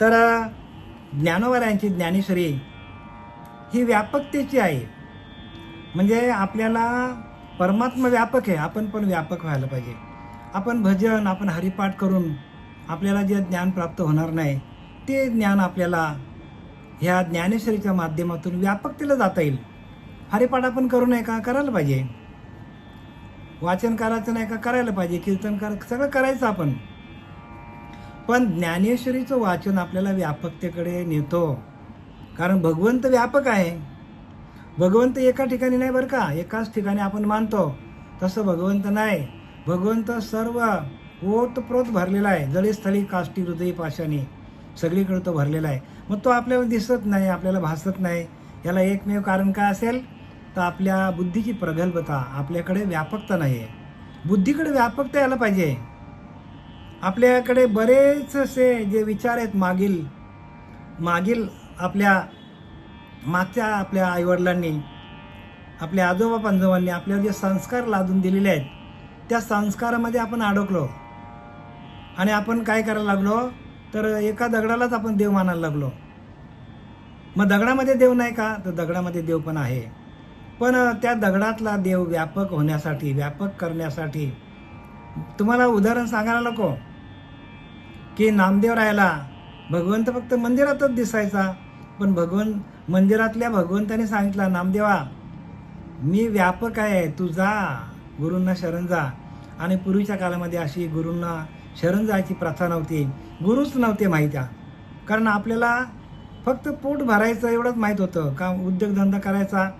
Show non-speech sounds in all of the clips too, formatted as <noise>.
तर ज्ञानोबरायांची ज्ञानेश्वरी ही व्यापकतेची आहे. म्हणजे आपल्याला परमात्मा व्यापक आहे आपण पण व्यापक व्हायला पाहिजे. आपण भजन आपण हरिपाठ करून आपल्याला जे ज्ञान प्राप्त होणार नाही ते ज्ञान आपल्याला ह्या ज्ञानेश्वरीच्या माध्यमातून व्यापकतेला जाता येईल. हरिपाठ आपण करू नये का? करायला पाहिजे. वाचन करायचं नाही का? करायला पाहिजे. कीर्तन कर सगळं करायचं आपण. पण ज्ञानेश्वरीचं वाचन आपल्याला व्यापकतेकडे नेतो. कारण भगवंत व्यापक आहे. भगवंत एका ठिकाणी नाही बरं का? एकाच ठिकाणी आपण मानतो. तसं भगवंत नाही. भगवंत सर्व ओतप्रोत भरलेला आहे. जळीस्थळी काष्टी हृदय पाशाने सगळीकडे तो भरलेला आहे. मग तो आपल्याला दिसत नाही आपल्याला भासत नाही. याला एकमेव कारण काय असेल? तर आपल्या बुद्धीची प्रगल्भता. आपल्याकडे व्यापकता नाही आहे बुद्धीकडे व्यापकता यायला पाहिजे. आपल्याकडे बरेच असे जे विचार आहेत मागील मागील आपल्या मागच्या आपल्या आईवडिलांनी आपल्या आजोबा पंजोबांनी आपल्यावर जे संस्कार लादून दिलेले आहेत त्या संस्कारामध्ये आपण अडकलो. आणि आपण काय करायला लागलो? तर एका दगडालाच आपण देव मानायला लागलो. मग दगडामध्ये देव नाही का? तर दगडामध्ये देव पण आहे. पण त्या दगडातला देव व्यापक होण्यासाठी व्यापक करण्यासाठी तुम्हाला उदाहरण सांगायला नको. की नामदेव राहायला. भगवंत फक्त मंदिरातच दिसायचा. पण भगवंत मंदिरातल्या भगवंताने सांगितला नामदेवा मी व्यापक आहे. तू जा. गुरूंना शरण जा. आणि पूर्वीच्या काळामध्ये अशी गुरूंना शरण जायची प्रथा नव्हती. गुरुच नव्हते माहित्या. कारण आपल्याला फक्त पोट भरायचं एवढंच माहीत होतं. का उद्योगधंदा करायचा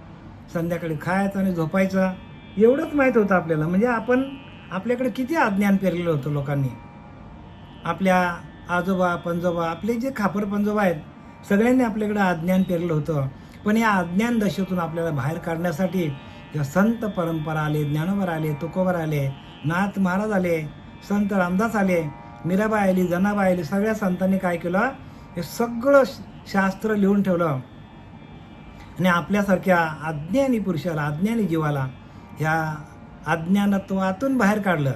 संध्याकाळी खायचं आणि झोपायचं एवढंच माहीत होतं आपल्याला. म्हणजे आपण आपल्याकडे किती अज्ञान पेरलेलं होतं लोकांनी. आपल्या आजोबा पंजोबा आपले जे खापर पंजोबा आहेत सगळ्यांनी आपल्याकडे अज्ञान पेरलं होतं. पण या अज्ञान दशेतून आपल्याला बाहेर काढण्यासाठी ज्या संत परंपरा आले ज्ञानोबर आले तुकोबर आले नाथ महाराज आले संत रामदास आले मीराबाई आली जनाबाई आली सगळ्या संतांनी काय केलं? हे सगळं शास्त्र लिहून ठेवलं. आणि आपल्यासारख्या अज्ञानी पुरुषाला अज्ञानी जीवाला ह्या अज्ञानत्वातून बाहेर काढलं.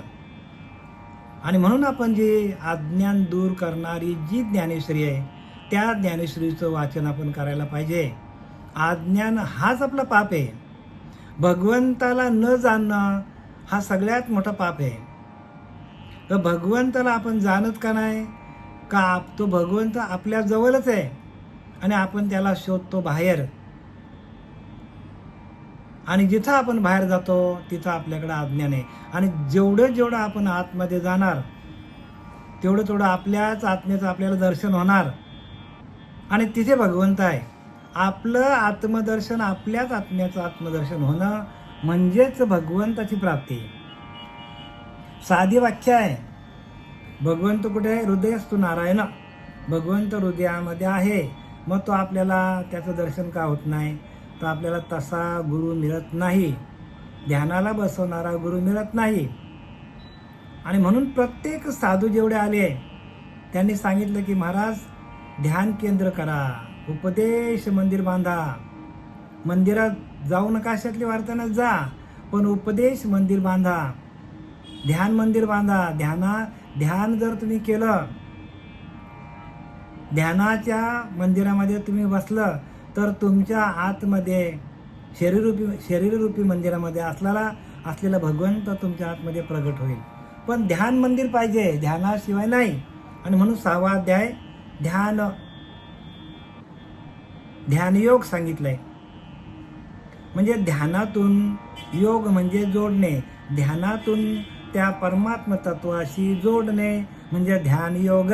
आणि म्हणून आपण जी अज्ञान दूर करणारी जी ज्ञानेश्वरी आहे त्या ज्ञानेश्वरीचं वाचन आपण करायला पाहिजे. अज्ञान हाच आपला पाप आहे. भगवंताला न जाणणं हा सगळ्यात मोठा पाप आहे. तर भगवंताला आपण जाणत का नाही? का आप- तो भगवंत आपल्या जवळच आहे आणि आपण त्याला शोधतो बाहेर. आणि जिथं आपण बाहेर जातो तिथं आपल्याकडं अज्ञान आहे आणि जेवढं जेवढं आपण आतमध्ये जाणार तेवढं तेवढं आपल्याच आत्म्याचं आपल्याला दर्शन होणार. आणि तिथे भगवंत आहे. आपलं आत्मदर्शन आपल्याच आत्म्याचं आत्मदर्शन होणं म्हणजेच भगवंताची प्राप्ती. साधी व्याख्या आहे. भगवंत कुठे आहे? हृदयस्तू नारायण. भगवंत हृदयामध्ये आहे. मग तो आपल्याला त्याचं दर्शन का होत नाही? तर आपल्याला तसा गुरु मिळत नाही. ध्यानाला बसवणारा गुरु मिळत नाही. आणि म्हणून प्रत्येक साधू जेवढे आले त्यांनी सांगितलं की महाराज ध्यान केंद्र करा. उपदेश मंदिर बांधा. मंदिरात जाऊ नका अशातली वार्ताना जा पण उपदेश मंदिर बांधा. ध्यान मंदिर बांधा. ध्याना ध्यान जर तुम्ही केलं ध्यानाच्या मंदिरामध्ये तुम्ही बसलं तर तुमच्या आतमध्ये शरीररूपी शरीररूपी मंदिरामध्ये असलेला असलेला भगवंत तुमच्या आतमध्ये प्रगट होईल. पण ध्यान मंदिर पाहिजे ध्यानाशिवाय नाही. आणि म्हणून सहावा अध्याय ध्यान ध्यानयोग सांगितलंय. म्हणजे ध्यानातून योग म्हणजे जोडणे. ध्यानातून त्या परमात्म तत्वाशी जोडणे म्हणजे ध्यानयोग.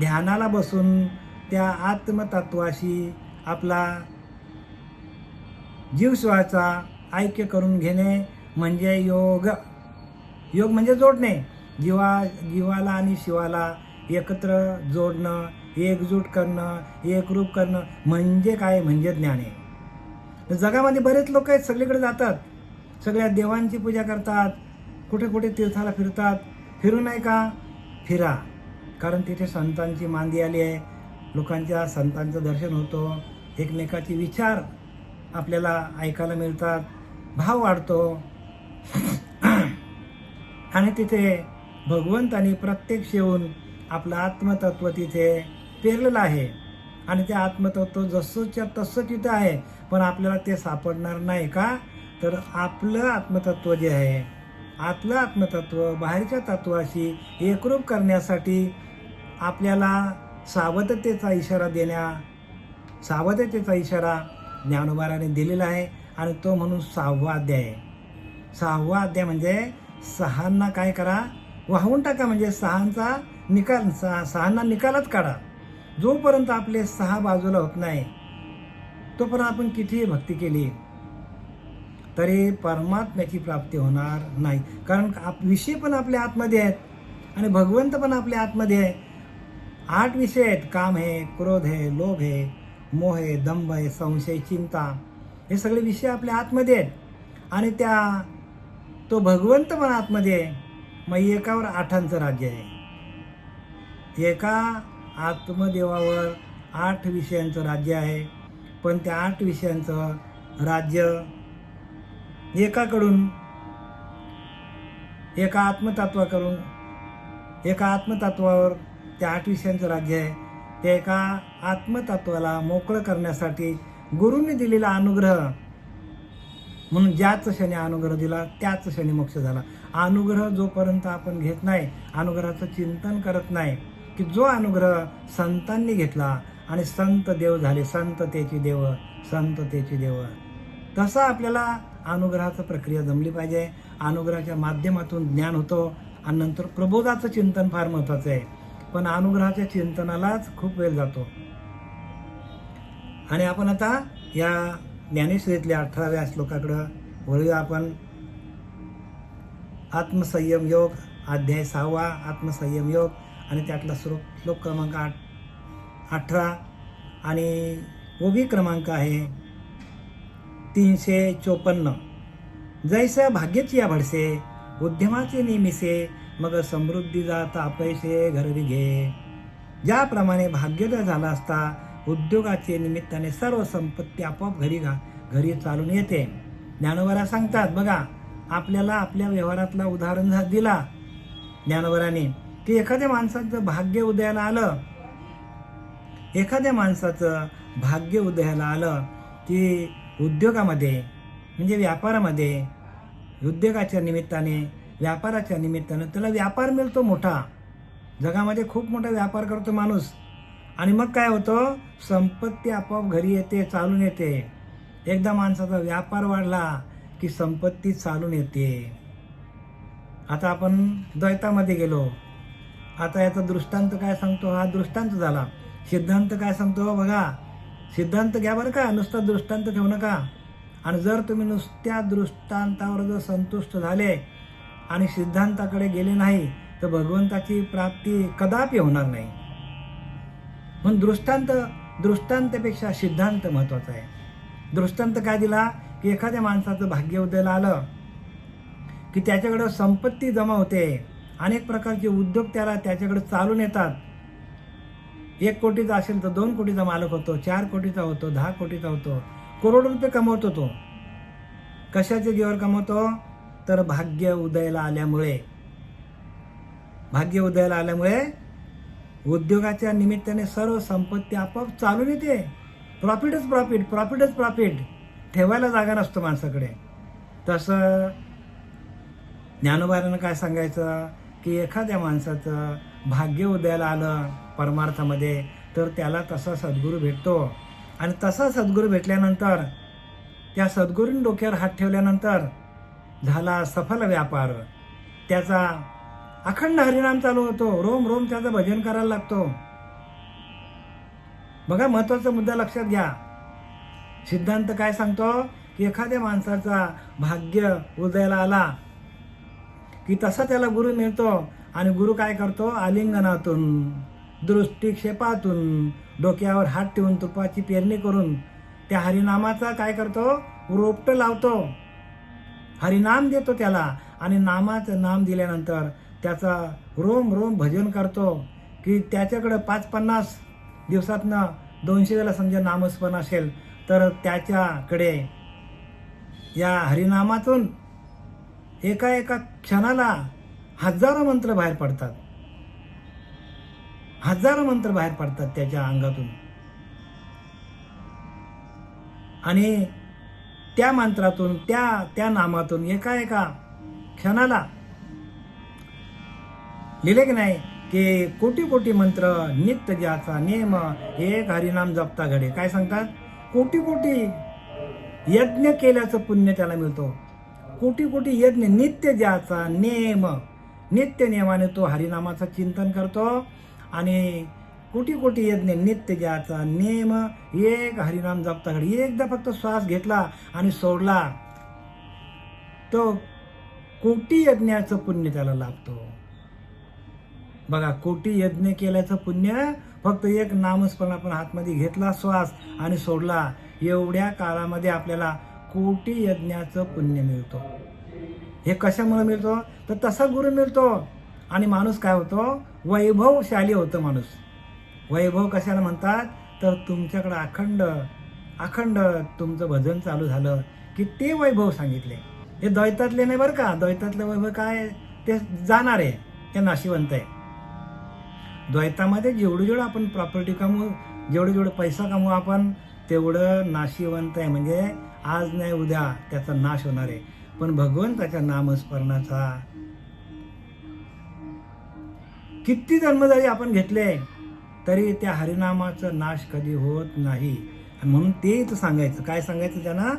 ध्यानाला बसून त्या आत्मतत्वाशी आपला जीवस्वाचा ऐक्य करून घेणे म्हणजे योग. योग म्हणजे जोडणे. जीवा जीवाला आणि शिवाला एकत्र जोडणं एकजूट करणं एकरूप करणं म्हणजे काय? म्हणजे ज्ञान आहे. जगामध्ये बरेच लोक आहेत सगळीकडे जातात. सगळ्या देवांची पूजा करतात. कुठे कुठे तीर्थाला फिरतात. फिरू नाही का? फिरा. कारण तिथे संतांची मांदी आली आहे. लोकांच्या संतांचं दर्शन होतं. एकमेकाचे विचार आपल्याला ऐकायला मिळतात. भाव वाढतो. <clears throat> आणि तिथे भगवंतानी प्रत्यक्ष येऊन आपलं आत्मतत्व तिथे पेरलेलं आहे. आणि ते आत्मतत्व जसंच्या तसं तिथं आहे पण आपल्याला ते सापडणार नाही का? तर आपलं आत्मतत्व जे आहे आतलं आत्मतत्व बाहेरच्या तत्वाशी एकरूप करण्यासाठी आपल्याला सावधतेचा इशारा देण्या सावधतेचा इशारा ज्ञानोबाराने दिलेला आहे आणि तो म्हणून सहावा अध्याय आहे. सहावा अध्याय म्हणजे सहांना काय करा? वाहून टाका म्हणजे सहांचा निकाल सहा सहांना निकालच काढा. जोपर्यंत आपले सहा बाजूला होत नाही तोपर्यंत आपण कितीही भक्ती केली तरी परमात्म्याची प्राप्ती होणार नाही. कारण आप विषय पण आपल्या आतमध्ये आहेत आणि भगवंत पण आपल्या आतमध्ये आहे. आठ विषय आहेत. काम आहे क्रोध आहे लोभ आहे मोह आहे दंभ आहे संशय चिंता. हे सगळे विषय आपल्या आतमध्ये आहेत. आणि त्या तो भगवंत पण आतमध्ये आहे. मग एकावर आठांचं राज्य आहे. एका आत्मदेवावर आठ विषयांचं राज्य आहे. पण त्या आठ विषयांचं राज्य एकाकडून एका आत्मतत्वाकडून एका आत्मतत्वावर त्या आठ विषयांचं राज्य आहे. ते एका आत्मतत्वाला मोकळं करण्यासाठी गुरूंनी दिलेला अनुग्रह. म्हणून ज्याच क्षणी अनुग्रह दिला त्याच क्षणी मोक्ष झाला. अनुग्रह जोपर्यंत आपण घेत नाही अनुग्रहाचं चिंतन करत नाही की जो अनुग्रह संतांनी घेतला आणि संत देव झाले संततेची देव संततेची देव. तसा आपल्याला अनुग्रहाचं प्रक्रिया जमली पाहिजे. अनुग्रहाच्या माध्यमातून ज्ञान होतो आणि नंतर प्रबोधाचं चिंतन फार महत्त्वाचं आहे. पण अनुग्रहाच्या चिंतनालाच खूप वेळ जातो. आणि आपण आता या ज्ञानेश्वरीतल्या अठराव्या श्लोकाकडं वळूया आपण. आत्मसंयम योग अध्याय सहावा आत्मसंयम योग आणि त्यातला श्लोक श्लोक क्रमांक आठ अठरा आणि ओबी क्रमांक आहे तीनशे चोपन्न. जैसा भाग्याची या भडसे उद्यमाचे निमिसे मग समृद्धी जाता पैसे घरी घे. ज्याप्रमाणे भाग्योदय झाला असता उद्योगाचे निमित्ताने सर्व संपत्ती आपोआप घरी घा घरी चालून येते. ज्ञानोबरा सांगतात बघा आपल्याला आपल्या व्यवहारातला उदाहरण झा- दिला ज्ञानोबराने की एखाद्या माणसाचं भाग्य उदयाला आलं एखाद्या माणसाचं भाग्य उदयाला आलं की उद्योगामध्ये म्हणजे व्यापारामध्ये उद्योगाच्या निमित्ताने व्यापाराच्या निमित्तानं. त्याला व्यापार मिळतो मोठा. जगामध्ये खूप मोठा व्यापार करतो माणूस. आणि मग काय होतं? संपत्ती आपोआप घरी येते चालून येते. एकदा माणसाचा व्यापार वाढला की संपत्ती चालून येते. आता आपण द्वैतामध्ये गेलो. आता याचा दृष्टांत काय सांगतो? हा दृष्टांत झाला. सिद्धांत काय सांगतो? बघा. सिद्धांत घ्या बरं का. नुसता दृष्टांत ठेवू नका. आणि जर तुम्ही नुसत्या दृष्टांतावर जर संतुष्ट झाले आणि सिद्धांताकडे गेले नाही तर भगवंताची प्राप्ती कदापि होणार नाही. म्हणून दृष्टांत दृष्टांतपेक्षा सिद्धांत महत्त्वाचा आहे. दृष्टांत काय दिला? की एखाद्या माणसाचं भाग्य उदयाला आलं की त्याच्याकडं संपत्ती जमा होते अनेक प्रकारचे उद्योग त्याला त्याच्याकडे चालून येतात. एक कोटीचा असेल तर दोन कोटीचा मालक होतो चार कोटीचा होतो दहा कोटीचा होतो करोड रुपये कमवतो तो. कशाचे जीवर कमवतो? तर भाग्य उदयाला आल्यामुळे. भाग्य उदयाला आल्यामुळे उद्योगाच्या निमित्ताने सर्व संपत्ती आपोआप चालून येते. प्रॉफिटच प्रॉफिट प्रॉफिटच प्रॉफिट ठेवायला जागा नसतो माणसाकडे. तसं ज्ञानोबारानं काय सांगायचं? की एखाद्या माणसाचं भाग्य उदयाला आलं परमार्थामध्ये तर त्याला तसा सद्गुरू भेटतो. आणि तसा सद्गुरू भेटल्यानंतर त्या सद्गुरूंनी डोक्यावर हात ठेवल्यानंतर झाला सफल व्यापार. त्याचा अखंड हरिनाम चालू होतो. रोम रोम त्याचं भजन करायला लागतो. बघा महत्त्वाचा मुद्दा लक्षात घ्या. सिद्धांत काय सांगतो? की एखाद्या माणसाचा भाग्य उदयाला आला की तसा त्याला गुरु मिळतो आणि गुरु काय करतो? आलिंगनातून दृष्टिक्षेपातून डोक्यावर हात ठेवून तुपाची पेरणी करून त्या हरिनामाचा काय करतो? रोपटं लावतो. हरिनाम देतो त्याला आणि नामाचं नाम दिल्यानंतर त्याचा रोम रोम भजन करतो की त्याच्याकडं पाच पन्नास दिवसातनं दोनशे वेळेला समजा नामस्मरण असेल तर त्याच्याकडे या हरिनामातून एका एका क्षणाला हजारो मंत्र बाहेर पडतात. हजारो मंत्र बाहेर पडतात त्याच्या अंगातून. आणि त्या मंत्रातून त्या त्या नामातून एका एका क्षणाला लिहिले की नाही की कोटी कोटी मंत्र नित्य ज्याचा नियम एक हरिनाम जपता घडे. काय सांगतात? कोटी कोटी यज्ञ केल्याचं पुण्य त्याला मिळतो. कोटी कोटी यज्ञ नित्य ज्याचा नेम नित्य नियमाने तो हरिनामाचं चिंतन करतो आणि कोटी कोटी यज्ञ नित्य ज्याचा नेम एक हरिनाम जपता एकदा फक्त श्वास घेतला आणि सोडला तो कोटी यज्ञाचं पुण्य त्याला लाभतो. बघा कोटी यज्ञ केल्याचं पुण्य फक्त एक नामस्मरण आपण हातमध्ये घेतला श्वास आणि सोडला एवढ्या काळामध्ये आपल्याला कोटी यज्ञाचं पुण्य मिळतो. हे कशामुळे मिळतो? तर तसा गुरु मिळतो. आणि माणूस काय होतो? वैभवशाली होतो माणूस. वैभव कशाला म्हणतात? तर तुमच्याकडं अखंड अखंड तुमचं भजन चालू झालं की ते वैभव सांगितले. हे द्वैतातले नाही बरं का? द्वैतातले वैभव काय? ते जाणार आहे. ते नाशिवंत आहे. द्वैतामध्ये जेवढं जेवढं आपण प्रॉपर्टी कमवू जेवढं जेवढं पैसा कमवू आपण तेवढं नाशिवंत आहे. म्हणजे आज नाही उद्या त्याचा नाश होणार आहे. पण भगवंताच्या नामस्मरणाचा किती जन्म जरी आपण घेतले? तरी त्या हरिनामाचा नाश कधी होत नाही. आणि म्हणून तेच सांगायचं. काय सांगायचं त्यांना?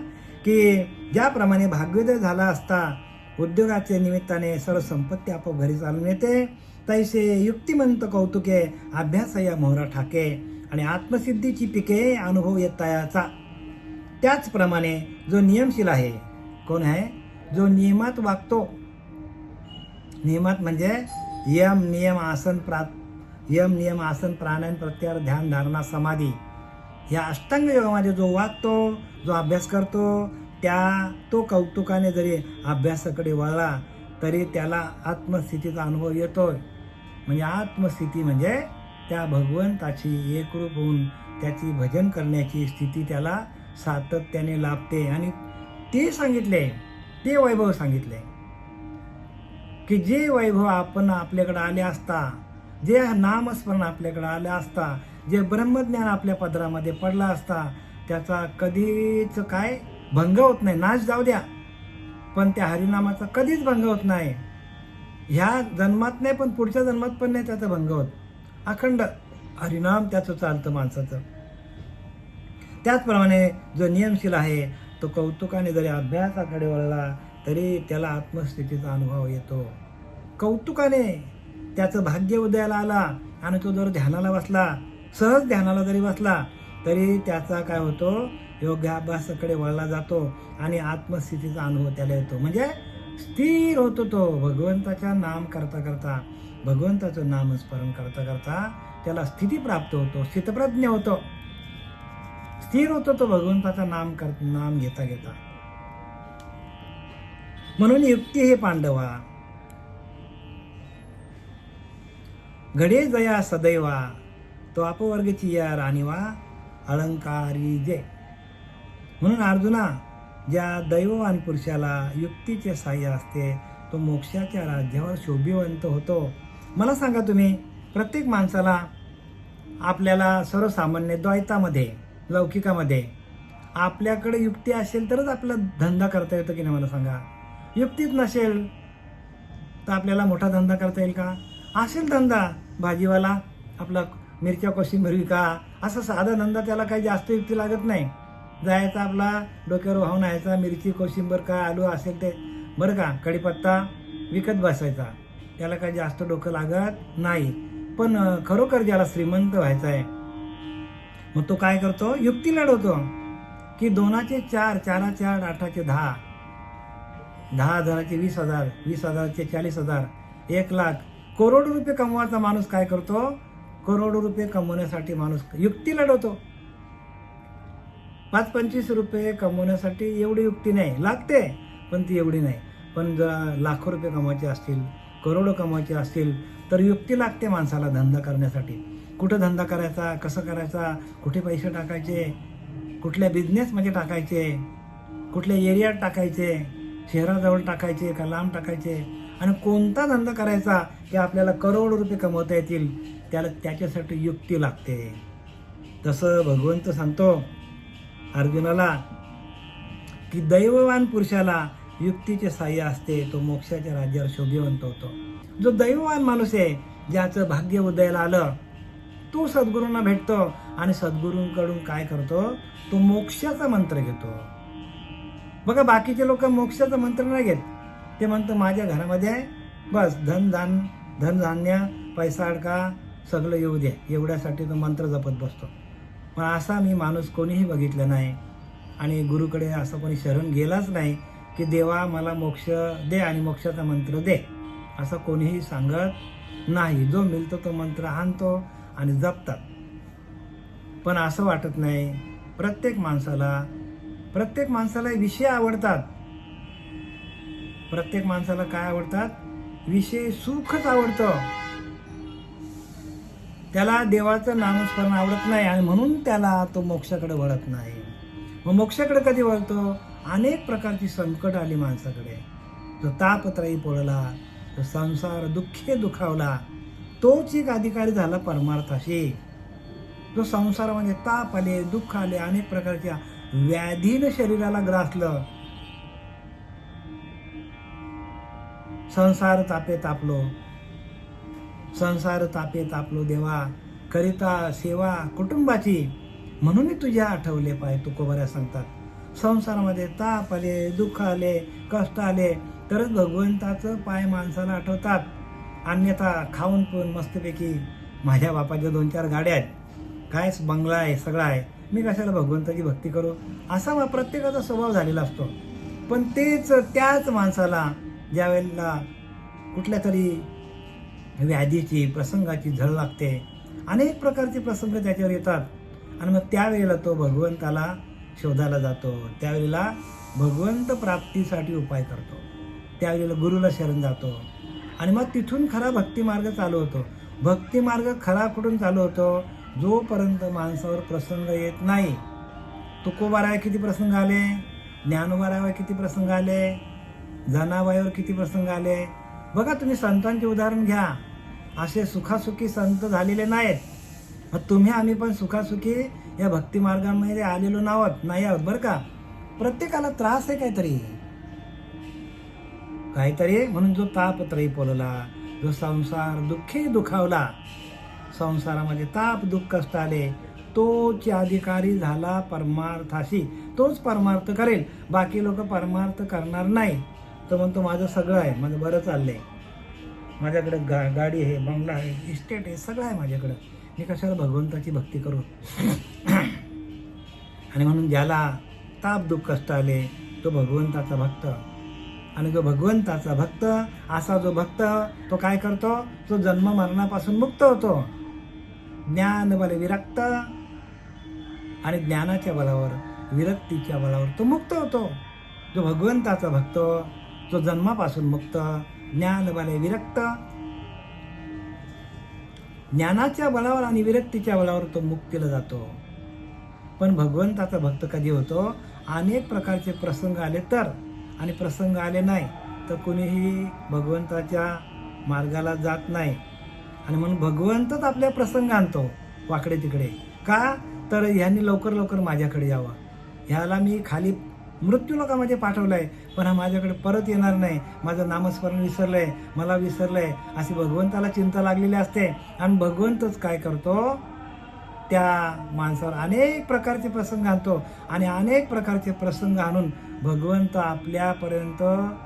की ज्याप्रमाणे भाग्योदय झाला असता उद्योगाच्या निमित्ताने सर्व संपत्ती आपोआप घरी चालून येते. तैसे युक्तिमंत कौतुके अभ्यास या मोहरा ठाके आणि आत्मसिद्धीची पिके अनुभव येतायाचा त्याचप्रमाणे जो नियमशील आहे कोण आहे? जो नियमात वागतो. नियमात म्हणजे यम नियम आसन प्रा यम नियम आसन प्राणायाम प्रत्यार ध्यान धारणा समाधी या अष्टांग योगामध्ये जो वागतो जो अभ्यास करतो त्या तो कौतुकाने जरी अभ्यासाकडे वळला तरी त्याला आत्मस्थितीचा अनुभव येतोय. म्हणजे आत्मस्थिती म्हणजे त्या भगवंताची एकरूप होऊन त्याची भजन करण्याची स्थिती त्याला सातत्याने लाभते. आणि ते सांगितले ते वैभव सांगितले की जे वैभव आपण आपल्याकडे आले असता जे नामस्मरण आपल्याकडे आलं असता जे ब्रह्मज्ञान आपल्या पदरामध्ये पडला असता त्याचा कधीच काय भंग होत नाही. नाश जाऊ द्या. पण त्या हरिनामाचा कधीच भंग होत नाही. ह्या जन्मात नाही पण पुढच्या जन्मात पण नाही त्याचा भंग होत. अखंड हरिनाम त्याचं चालतं माणसाचं. त्याचप्रमाणे जो नियमशील आहे तो कौतुकाने जरी अभ्यासाकडे वळला तरी त्याला आत्मस्थितीचा अनुभव येतो. कौतुकाने त्याचं भाग्य उदयाला आला. आणि तो जर ध्यानाला बसला. सहज ध्यानाला जरी बसला तरी त्याचा काय होतो? योग्य अभ्यासाकडे वळला जातो आणि आत्मस्थितीचा अनुभव त्याला येतो. म्हणजे स्थिर होतो तो. भगवंताच्या नाम करता करता भगवंताचं नामस्मरण करता करता त्याला स्थिती प्राप्त होतो. स्थितप्रज्ञ होतो. स्थिर होतो तो भगवंताचं नाम कर नाम घेता घेता. म्हणून युक्ती हे पांडवा घडे जया सदैवा तो अपवर्गची या राणीवा अलंकारी जे. म्हणून अर्जुना ज्या दैववान पुरुषाला युक्तीचे साह्य असते तो मोक्षाच्या राज्यावर शोभिवंत होतो. मला सांगा तुम्ही प्रत्येक माणसाला आपल्याला सर्वसामान्य द्वैतामध्ये लौकिकामध्ये आपल्याकडे युक्ती असेल तरच आपला धंदा करता येतो की नाही मला सांगा? युक्तीच नसेल तर आपल्याला मोठा धंदा करता येईल का? असेल धंदा भाजीवाला आपला मिरच्या कोशिंबीर विका. असा साधा धंदा त्याला काही जास्त युक्ती लागत नाही. जायचा आपला डोक्यावर वाहून यायचा मिरची कोशिंबर काय आलू असेल ते. बरं का कढीपत्ता विकत बसायचा. त्याला काही जास्त डोकं लागत नाही. पण खरोखर ज्याला श्रीमंत व्हायचा आहे मग तो काय करतो? युक्ती लढवतो. की दोनाचे चार चारा चार आठाचे दहा. दहा हजाराचे वीस हजार वीस हजाराचे चाळीस हजार एक लाख. करोडो रुपये कमवायचा माणूस काय करतो? करोडो रुपये कमवण्यासाठी माणूस युक्ती लढवतो. पाच पंचवीस रुपये कमवण्यासाठी एवढी युक्ती नाही. लागते पण ती एवढी नाही. पण जर लाखो रुपये कमवायचे असतील करोडो कमवायचे असतील तर युक्ती लागते माणसाला धंदा करण्यासाठी. कुठं धंदा करायचा कसं करायचा कुठे पैसे टाकायचे कुठल्या बिझनेसमध्ये टाकायचे कुठल्या एरियात टाकायचे शहराजवळ टाकायचे का लांब टाकायचे आणि कोणता धंदा करायचा की आपल्याला करोड रुपये कमवता येतील त्याला त्याच्यासाठी युक्ती लागते. तसं भगवंत सांगतो अर्जुनाला की दैववान पुरुषाला युक्तीचे साह्य असते तो मोक्षाच्या राज्यावर शोभिवंत होतो. जो दैववान माणूस आहे ज्याचं भाग्य उदयाला आलं तो सद्गुरूंना भेटतो आणि सद्गुरूंकडून काय करतो? तो मोक्षाचा मंत्र घेतो. बघा बाकीचे लोक मोक्षाचा मंत्र नाही घेत. ते म्हणतं माझ्या घरामध्ये आहे. बस धन धान धन पैसा अडका सगळं येऊ दे एवढ्यासाठी तो मंत्र जपत बसतो. पण असा मी माणूस कोणीही बघितलं नाही आणि गुरुकडे असं कोणी शरण गेलाच नाही की देवा मला मोक्ष दे आणि मोक्षाचा मंत्र दे. असं कोणीही सांगत नाही. जो मिळतो तो मंत्र आणतो आणि जपतात. पण असं वाटत नाही. प्रत्येक माणसाला प्रत्येक माणसाला विषय आवडतात. प्रत्येक माणसाला काय आवडतात? विषय सुखच आवडतं. त्याला देवाचं नामस्मरण आवडत नाही आणि म्हणून त्याला तो मोक्षाकडे वळत नाही. मग मोक्षाकडे कधी वळतो? अनेक प्रकारची संकट आली माणसाकडे. जो तापत्राई पडला तो संसार दुःखे दुखावला तोच एक अधिकारी झाला परमार्थाशी. जो संसारामध्ये ताप आले दुःख आले अनेक प्रकारच्या व्याधीनं शरीराला ग्रासलं संसार तापे तापलो. संसार तापे तापलो देवा. करिता सेवा कुटुंबाची. म्हणून मी तुझ्या आठवले पाय तुकोबऱ्या सांगतात. संसारामध्ये ताप आले दुःख आले कष्ट आले तरच भगवंताचं पाय माणसाला आठवतात. अन्यथा खाऊन पिऊन मस्तपैकी माझ्या बापाच्या दोन चार गाड्या आहेत. कायच बंगला आहे सगळा आहे. मी कशाला भगवंताची भक्ती करू? असा प्रत्येकाचा स्वभाव झालेला असतो. पण तेच त्याच माणसाला ज्या वेळेला कुठल्या तरी व्याधीची प्रसंगाची झळ लागते अनेक प्रकारचे प्रसंग त्याच्यावर येतात. आणि मग त्यावेळेला तो भगवंताला शोधायला जातो. त्यावेळेला भगवंत प्राप्तीसाठी उपाय करतो. त्यावेळेला गुरुला शरण जातो. आणि मग तिथून खरा भक्तिमार्ग चालू होतो. भक्तिमार्ग खरा कुठून चालू होतो? जोपर्यंत माणसावर प्रसंग येत नाही. तुकोबाराय किती प्रसंग आले? ज्ञानोबारावर किती प्रसंग आले? जनाबाईवर किती प्रसंग आले? बघा तुम्ही संतांचे उदाहरण घ्या. असे सुखासुखी संत झालेले नाहीत. तुम्ही आम्ही पण सुखासुखी या भक्ती मार्गामध्ये आलेलो नावत नाही आहोत बरं का? प्रत्येकाला त्रास आहे काहीतरी. काहीतरी म्हणून जो तापत्रयी पोलला जो संसार दुःखी दुखावला संसारामध्ये ताप दुःख कष्ट आले तोच अधिकारी झाला परमार्थाशी. तोच परमार्थ करेल. बाकी लोक परमार्थ करणार नाही. तो म्हणतो माझं सगळं आहे माझं बरं चाललंय. माझ्याकडं गा गाडी आहे बंगला आहे इस्टेट आहे सगळं आहे माझ्याकडं. मी कशाला भगवंताची भक्ती करू? <clears throat> आणि म्हणून ज्याला ताप दुःख कष्ट आले तो भगवंताचा भक्त. आणि जो भगवंताचा भक्त असा जो भक्त तो काय करतो? तो जन्म मरणापासून मुक्त होतो. ज्ञान बल विरक्त आणि ज्ञानाच्या बलावर विरक्तीच्या बलावर तो मुक्त होतो. जो भगवंताचा भक्त जो जन्मापासून मुक्त ज्ञान बले विरक्त. ज्ञानाच्या बलावर आणि विरक्तीच्या बलावर तो मुक्तीला जातो. पण भगवंताचा भक्त कधी होतो? अनेक प्रकारचे प्रसंग आले तर. आणि प्रसंग आले नाही तर कुणीही भगवंताच्या मार्गाला जात नाही. आणि म्हणून भगवंतच आपल्या प्रसंग आणतो वाकडे तिकडे. का? तर ह्यांनी लवकर लवकर माझ्याकडे यावं. ह्याला मी खाली मृत्यू पाठवलं पाठवलंय पण हा माझ्याकडे परत येणार नाही. माझं नामस्मरण विसरलंय मला विसरलंय. अशी भगवंताला चिंता लागलेली असते. आणि भगवंतच काय करतो? त्या माणसावर अनेक प्रकारचे प्रसंग आणतो. आणि अनेक प्रकारचे प्रसंग आणून भगवंत आपल्यापर्यंत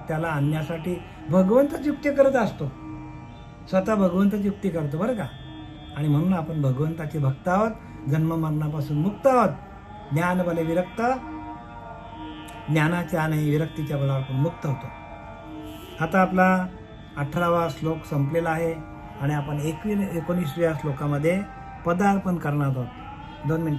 त्याला आणण्यासाठी भगवंतच युक्ती करत असतो. स्वतः भगवंतच युक्ती करतो बरं का? आणि म्हणून आपण भगवंताचे भक्त आहोत जन्म मरणापासून मुक्त आहोत. ज्ञान बले विरक्त ज्ञानाच्या आणि विरक्तीच्या बलावर आपण मुक्त होतो. आता आपला अठरावा श्लोक संपलेला आहे आणि आपण एकवी एकोणीसव्या श्लोकामध्ये पदार्पण करणार आहोत. दोन मिनिट.